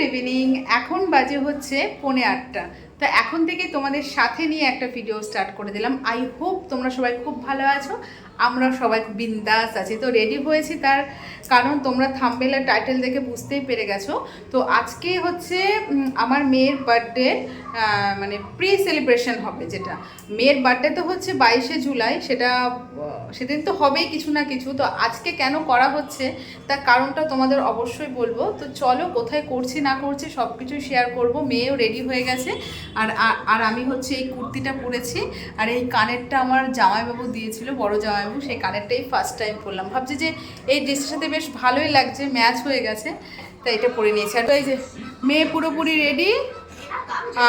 Good evening এখন বাজে হচ্ছে পৌনে আটটা। তো এখন থেকে তোমাদের সাথে নিয়ে একটা ভিডিও স্টার্ট করে দিলাম। আই হোপ তোমরা সবাই খুব ভালো আছো। আমরা সবাই বিন্দাস আছি। তো রেডি হয়েছি তার কারণ তোমরা থাম্বেলের টাইটেল দেখে বুঝতেই পেরে গেছো। তো আজকে হচ্ছে আমার মেয়ের বার্থডে মানে প্রি সেলিব্রেশন হবে যেটা। মেয়ের বার্থডে তো হচ্ছে বাইশে জুলাই। সেটা সেদিন তো হবেই কিছু না কিছু। তো আজকে কেন করা হচ্ছে, তার কারণটা তোমাদের অবশ্যই বলব। তো চলো কোথায় করছি না করছি সব কিছুই শেয়ার করব। মেয়েও রেডি হয়ে গেছে। আর আর- আমি হচ্ছে এই কুর্তিটা পরেছি, আর এই কানেরটা আমার জামাইবাবু দিয়েছিল, বড় জামাইবাবু, সেই কানেরটাই ফার্স্ট টাইম পরলাম। ভাবছি যে এই ড্রেসটার সাথে বেশ ভালোই লাগছে ম্যাচ হয়ে গেছে, তাই এটা পরে নিয়েছি। আর এই যে মেয়ে পুরোপুরি রেডি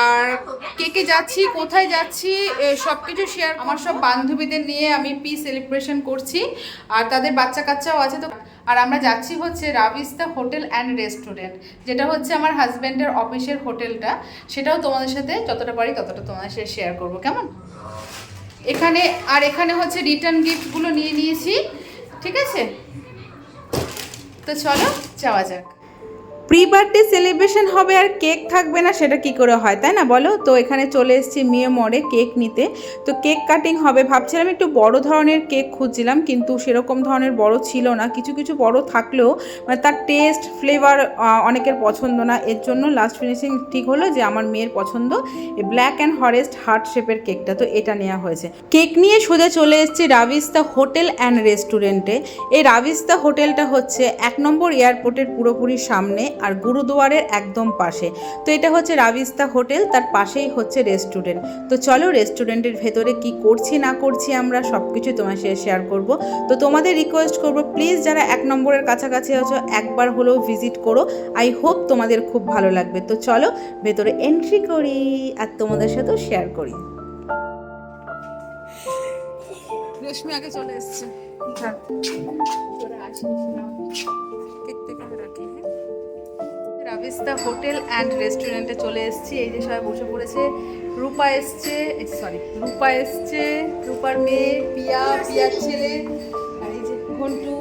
আর কে কে যাচ্ছি, কোথায় যাচ্ছি সব কিছু শেয়ার আমার সব বান্ধবীদের নিয়ে আমি পি সেলিব্রেশন করছি, আর তাদের বাচ্চা কাচ্চাও আছে, তো আর আমরা যাচ্ছি হচ্ছে রাবিস্তা হোটেল অ্যান্ড রেস্টুরেন্ট, যেটা হচ্ছে আমার হাজব্যান্ডের অফিসের হোটেলটা। সেটাও তোমাদের সাথে যতটা পারি ততটা তোমাদের সাথে শেয়ার করব, কেমন? এখানে, আর এখানে হচ্ছে রিটার্ন গিফটগুলো নিয়ে নিয়েছি, ঠিক আছে? তো চলো, যাওয়া যাক। প্রি বার্থডে সেলিব্রেশন হবে আর কেক থাকবে না, সেটা কি করে হয়, তাই না বলো? তো এখানে চলে এসেছি মেয়ে মরে কেক নিতে। তো কেক কাটিং হবে, ভাবছিলাম একটু বড় ধরনের কেক খুঁজছিলাম, কিন্তু সেরকম ধরনের বড় ছিল না। কিছু কিছু বড় থাকলেও মানে তার টেস্ট ফ্লেভার অনেকের পছন্দ না। এর জন্য লাস্ট ফিনিশিং ঠিক হলো যে আমার মেয়ের পছন্দ ব্ল্যাক অ্যান্ড হরেস্ট হার্ট শেপের কেকটা। তো এটা নেওয়া হয়েছে। কেক নিয়ে সোজা চলে এসেছি রাবিস্তা হোটেল অ্যান্ড রেস্টুরেন্টে এই রাবিস্তা হোটেলটা হচ্ছে এক নম্বর এয়ারপোর্টের পুরোপুরি সামনে। আর গুরুদুয়ারের একদম পাশে। তো এটা হচ্ছে রাবিস্তা হোটেল তার পাশেই হচ্ছে রেস্টুরেন্ট। তো চলো রেস্টুরেন্টের ভেতরে কি করছি না করছি আমরা সব কিছু তোমার সাথে শেয়ার করব। তো তোমাদের রিকোয়েস্ট করব প্লিজ যারা এক নম্বরের কাছাকাছি আছো একবার হলেও ভিজিট করো। আই হোপ তোমাদের খুব ভালো লাগবে। তো চলো ভেতরে এন্ট্রি করি আর তোমাদের সাথেও শেয়ার করি। রেশমি আগে চলে এসছে। রাবিস্তা হোটেল অ্যান্ড রেস্টুরেন্টে চলে এসেছি। এই যে সবাই বসে পড়েছে। রূপা এসছে। সরি রূপা এসছে। রূপার মেয়ে পিয়া পিয়ার ছেলে আর এই যে ঘন্টু।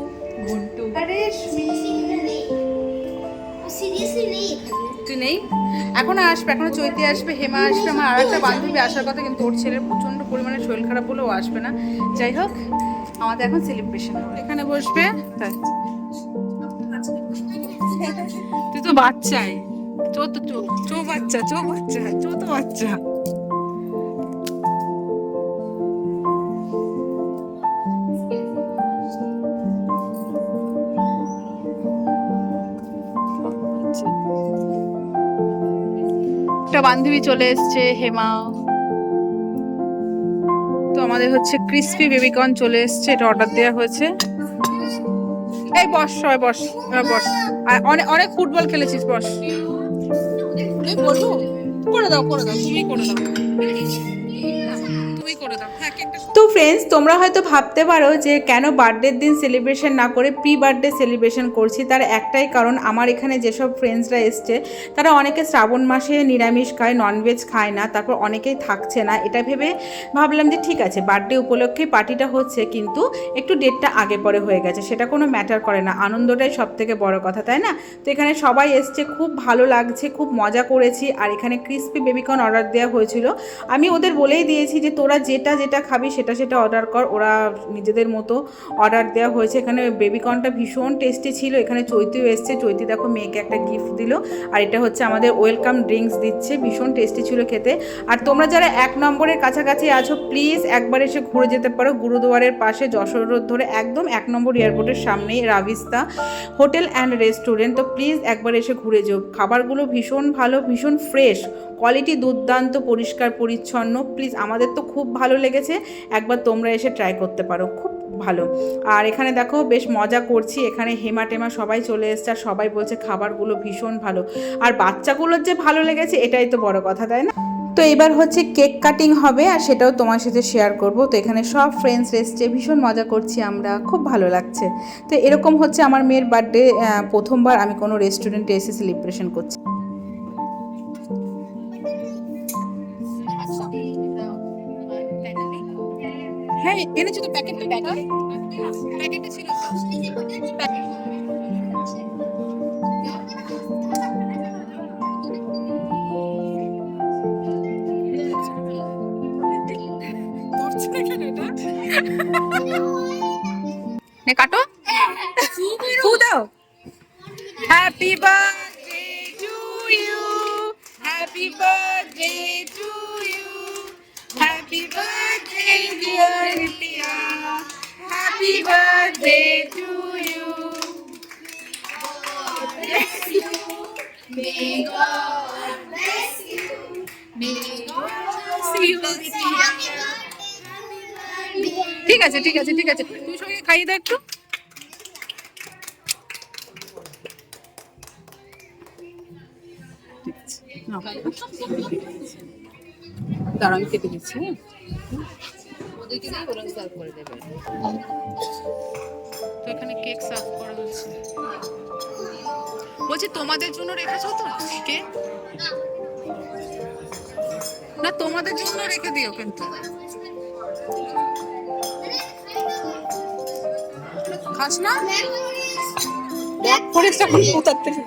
ঘন্টু। তুই নেই? এখন আসবে এখনও চৈতি আসবে হেমা আসবে আমার আর একটা বান্ধবী আসার কথা কিন্তু ওর ছেলের প্রচণ্ড পরিমাণে শরীর খারাপ বলে ও আসবে না। যাই হোক আমাদের এখন সেলিব্রেশন হবে এখানে বসবে তাই তুই তো বাচ্চাই। চো তো, চো চো বাচ্চা চো বাচ্চা, চো তো বাচ্চা। একটা বান্ধবী চলে এসছে, হেমা। তো আমাদের হচ্ছে ক্রিস্পি বেবিকর্ন চলে এসছে, এটা অর্ডার দেওয়া হয়েছে। এই বস সবাই বস বস। আর অনেক অনেক ফুটবল খেলেছিস বস। তুমি বলব? করে দাও করে দাও। তুমি করে দাও। তুমি করে দাও। হ্যাঁ কেকটা তো ফ্রেন্ডস তোমরা হয়তো ভাবতে পারো যে কেন বার্থডের দিন সেলিব্রেশন না করে প্রি বার্থডে সেলিব্রেশন করছি। তার একটাই কারণ, আমার এখানে যেসব ফ্রেন্ডসরা এসছে, তারা অনেকে শ্রাবণ মাসে নিরামিষ খায় ননভেজ খায় না, তারপর অনেকেই থাকছে না। এটা ভেবে ভাবলাম যে ঠিক আছে বার্থডে উপলক্ষে পার্টিটা হচ্ছে, কিন্তু একটু ডেটটা আগে পরে হয়ে গেছে, সেটা কোনো ম্যাটার করে না। আনন্দটাই সব থেকে বড় কথা, তাই না? তো এখানে সবাই এসছে, খুব ভালো লাগছে, খুব মজা করেছি, আর এখানে ক্রিসপি বেবিকর্ন অর্ডার দেওয়া হয়েছিল। আমি ওদের বলেই দিয়েছি যে তোরা যেটা যেটা খাবি সেটা সেটা অর্ডার কর। ওরা নিজেদের মতো অর্ডার দেওয়া হয়েছে। এখানে বেবিকর্নটা ভীষণ টেস্টি ছিল। এখানে চৈতিও এসছে। চৈতি দেখো মেয়েকে একটা গিফট দিল। আর এটা হচ্ছে আমাদের ওয়েলকাম ড্রিঙ্কস দিচ্ছে। ভীষণ টেস্টি ছিল খেতে। আর তোমরা যারা এক নম্বরের কাছাকাছি আছো প্লিজ একবার এসে ঘুরে যেতে পারো। গুরুদুয়ারের পাশে যশোর রোড ধরে একদম এক নম্বর এয়ারপোর্টের সামনেই রাবিস্তা হোটেল অ্যান্ড রেস্টুরেন্ট তো প্লিজ একবার এসে ঘুরে যেও। খাবারগুলো ভীষণ ভালো, ভীষণ ফ্রেশ কোয়ালিটি দুর্দান্ত, পরিষ্কার, পরিচ্ছন্ন। প্লিজ আমাদের তো খুব ভালো লেগেছে। একবার তোমরা এসে ট্রাই করতে পারো, খুব ভালো। আর এখানে দেখো, বেশ মজা করছি। এখানে হেমা টেমা সবাই চলে এসছে আর সবাই বলছে খাবারগুলো ভীষণ ভালো। আর বাচ্চাগুলোর যে ভালো লেগেছে, এটাই তো বড় কথা, তাই না? তো এবার হচ্ছে কেক কাটিং হবে আর সেটাও তোমার সাথে শেয়ার করব। তো এখানে সব ফ্রেন্ডস এসছে, ভীষণ মজা করছি আমরা, খুব ভালো লাগছে। তো এরকম হচ্ছে আমার মেয়ের বার্থডে প্রথমবার আমি কোনো রেস্টুরেন্টে এসে সেলিব্রেশন করছি। এনেছি তো প্যাকেটটা প্যাকেটটা ছিল নে কাটো to you. Happy birthday. Dear রিপিয়া happy birthday to you ঠিক আছে ঠিক আছে ঠিক আছে। তুই সঙ্গে খাইয়ে দাও একটু। দাঁড়াও আমি কেটে দিচ্ছি হ্যাঁ? ওদেরকে দিয়ে ওরা সার্ভ করে দেবে। তো এখানে কেক সার্ভ করা হচ্ছে বলছি তোমাদের জন্য রেখেছো তো কেক না তোমাদের জন্য রেখে দিও কিন্তু। খাস না? তখন কোথার থেকে?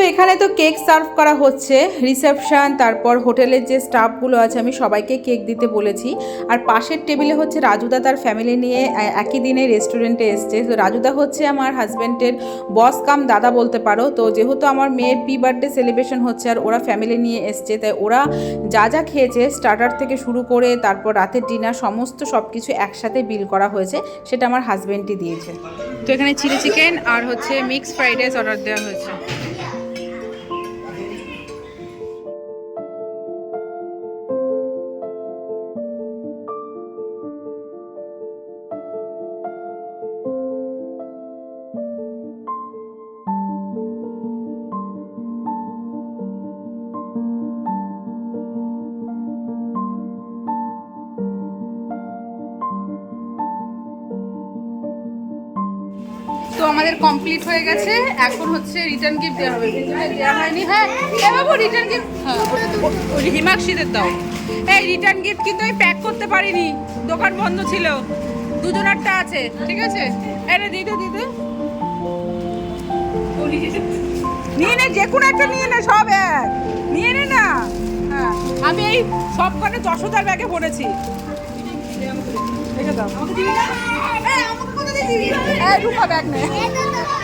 তো এখানে তো কেক সার্ভ করা হচ্ছে, রিসেপশন, তারপর হোটেলের যে স্টাফগুলো আছে, আমি সবাইকে কেক দিতে বলেছি। আর পাশের টেবিলে হচ্ছে রাজুদা তার ফ্যামিলি নিয়ে একই দিনে রেস্টুরেন্টে এসছে। তো রাজুদা হচ্ছে আমার হাজব্যান্ডের বস কাম দাদা বলতে পারো। তো যেহেতু আমার মেয়ের পি বার্থডে সেলিব্রেশন হচ্ছে, আর ওরা ফ্যামিলি নিয়ে এসছে, তাই ওরা যা যা খেয়েছে স্টার্টার থেকে শুরু করে, তারপর রাতের ডিনার সমস্ত সব কিছু একসাথে বিল করা হয়েছে, সেটা আমার হাজব্যান্ডই দিয়েছে। তো এখানে চিলি চিকেন আর হচ্ছে মিক্স ফ্রাইড রাইস অর্ডার দেওয়া হয়েছে। তো আমাদের কমপ্লিট হয়ে গেছে। এখন হচ্ছে রিটার্ন গিফট দেওয়া হবে। দেওয়া হয়নি হ্যাঁ। এ বাবু রিটার্ন গিফট হ্যাঁ। হিমাক্ষীদের দাও। এই রিটার্ন গিফট কিন্তু আমি প্যাক করতে পারিনি। দোকান বন্ধ ছিল। দুজনারটা আছে ঠিক আছে? এনে দিদে দিদে। নিয়ে নে যে কোনো একটা নিয়ে নে সব এক। নিয়ে নে না। হ্যাঁ আমি এই সব কটা যশোদার ব্যাগে ভরেছি। রেখে দাও নে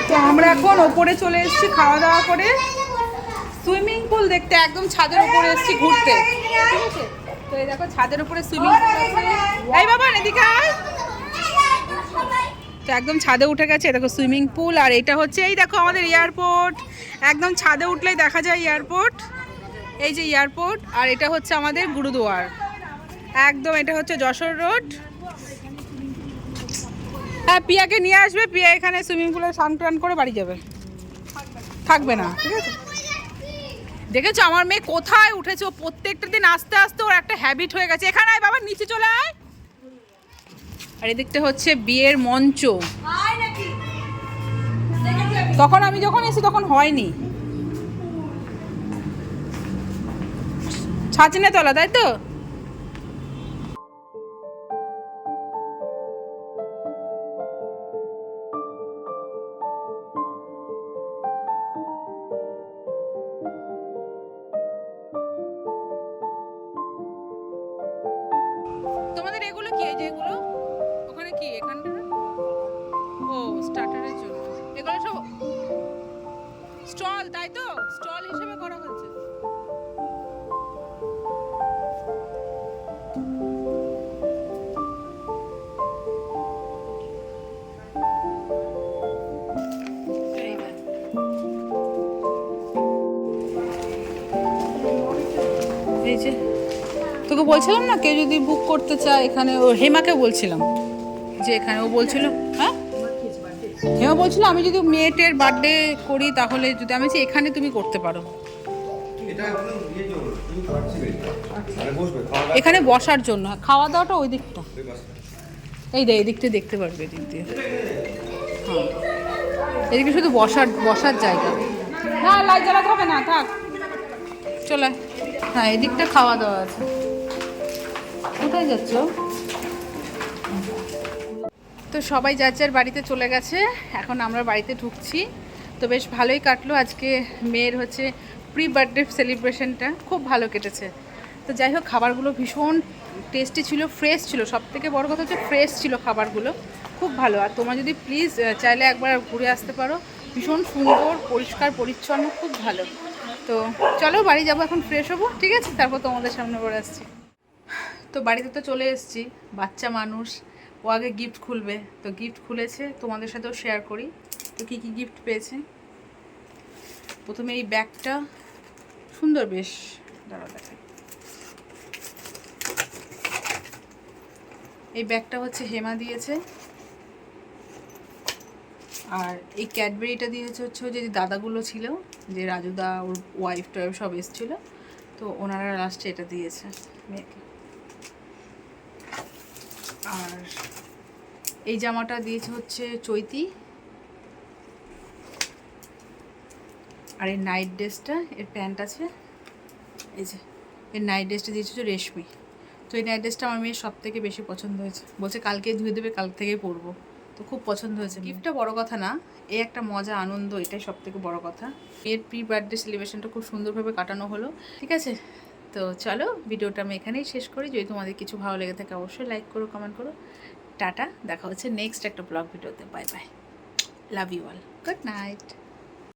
তো আমরা এখন ওপরে চলে এসেছি খাওয়া দাওয়া করে। সুইমিং পুল দেখতে একদম ছাদের উপরে এসেছি ঘুরতে। তো এই দেখো ছাদের উপরে সুইমিং পুল এই বাবা, এদিকে তো একদম ছাদে উঠে গেছে দেখো সুইমিং পুল। আর এটা হচ্ছে, এই দেখো আমাদের এয়ারপোর্ট। একদম ছাদে উঠলেই দেখা যায় এয়ারপোর্ট। এই যে এয়ারপোর্ট। আর এটা হচ্ছে আমাদের গুরুদুয়ার। একদম এটা হচ্ছে যশোর রোড। হ্যাঁ পিয়াকে নিয়ে আসবে, পিয়া এখানে সুইমিং পুলে স্নান টান করে বাড়ি যাবে। থাকবে না, ঠিক আছে? দেখেছ, আমার মেয়ে কোথায় উঠেছে? প্রত্যেকটা দিন আস্তে আস্তে ওর একটা হ্যাবিট হয়ে গেছে। এখানে আয় বাবা, নিচে চলে আয়। আর এদিকটা হচ্ছে বিয়ের মঞ্চ। তখন আমি যখন এসি তখন হয়নি। ছাচনে তলা তাই তো? স্টার্টারের জন্য। এগুলো সব স্টল, তাই তো? স্টল হিসেবে করা হয়েছে। এই যে, তোকে বলছিলাম না, কেউ যদি বুক করতে চায়, এখানে ও হেমাকে বলছিলাম যে এখানে ও বলছিল হ্যাঁ? হেমা বলছিল আমি যদি মেয়েটের বার্থডে করি তাহলে যদি আমি বলছি, এখানে তুমি করতে পারো। ইয়ে মানে এখানে বসার জন্য। খাওয়া দাওয়াটা ওই দিকটা। এই দে এই দিকটা দেখতে পারবে এদিক দিয়ে। হ্যাঁ। এদিকে শুধু বসার বসার জায়গা। না লাইট জ্বালাতে হবে না থাক। চলে। হ্যাঁ এদিকটা খাওয়া দাওয়া আছে। কোথায় যাচ্ছ? তো সবাই যার যার বাড়িতে চলে গেছে, এখন আমরা বাড়িতে ঢুকছি। তো বেশ ভালোই কাটলো আজকে মেয়ের হচ্ছে প্রি বার্থডে সেলিব্রেশনটা খুব ভালো কেটেছে। তো যাই হোক, খাবারগুলো ভীষণ টেস্টি ছিল ফ্রেশ ছিল। সব থেকে বড় কথা হচ্ছে ফ্রেশ ছিল খাবারগুলো, খুব ভালো। আর তোমরা যদি প্লিজ চাইলে একবার ঘুরে আসতে পারো। ভীষণ সুন্দর, পরিষ্কার, পরিচ্ছন্ন, খুব ভালো। তো চলো বাড়ি যাব, এখন ফ্রেশ হব, ঠিক আছে? তারপর তোমাদের সামনে পড়ে আসছি। তো বাড়িতে তো চলে এসেছি, বাচ্চা মানুষ। ও আগে গিফট খুলবে। তো গিফট খুলেছে, তোমাদের সাথেও শেয়ার করি। তো কী কী গিফট পেয়েছে? প্রথমে এই ব্যাগটা। সুন্দর বেশ। দাঁড়া দেখাই। এই ব্যাগটা হচ্ছে হেমা দিয়েছে। আর এই ক্যাডবেরিটা দিয়েছে হচ্ছে যে দাদাগুলো ছিল, যে রাজুদা, ওর ওয়াইফ টয়েব সব এসেছিল। তো ওনারা লাস্টে এটা দিয়েছে, মেয়েকে। আর এই জামাটা দিয়েছে হচ্ছে চৈতি। আর এই নাইট ড্রেসটা, এর প্যান্ট আছে, এই যে, এর নাইট ড্রেসটা দিয়েছে হচ্ছে রেশমি। তো এই নাইট ড্রেসটা আমার মেয়ের সব থেকে বেশি পছন্দ হয়েছে। বলছে কালকে ধুয়ে দেবে, কাল থেকেই পরবো। তো খুব পছন্দ হয়েছে গিফটটা বড় কথা না, এই একটা মজা, আনন্দ, এটাই সব থেকে বড় কথা। এর প্রি বার্থডে সেলিব্রেশনটা খুব সুন্দরভাবে কাটানো হলো। ঠিক আছে তো চলো ভিডিওটা আমি এখানেই শেষ করি। যদি তোমাদের কিছু ভালো লেগে থাকে অবশ্যই লাইক করো কমেন্ট করো। টাটা, দেখা হচ্ছে নেক্সট একটা ব্লগ ভিডিওতে। Bye bye love you all good night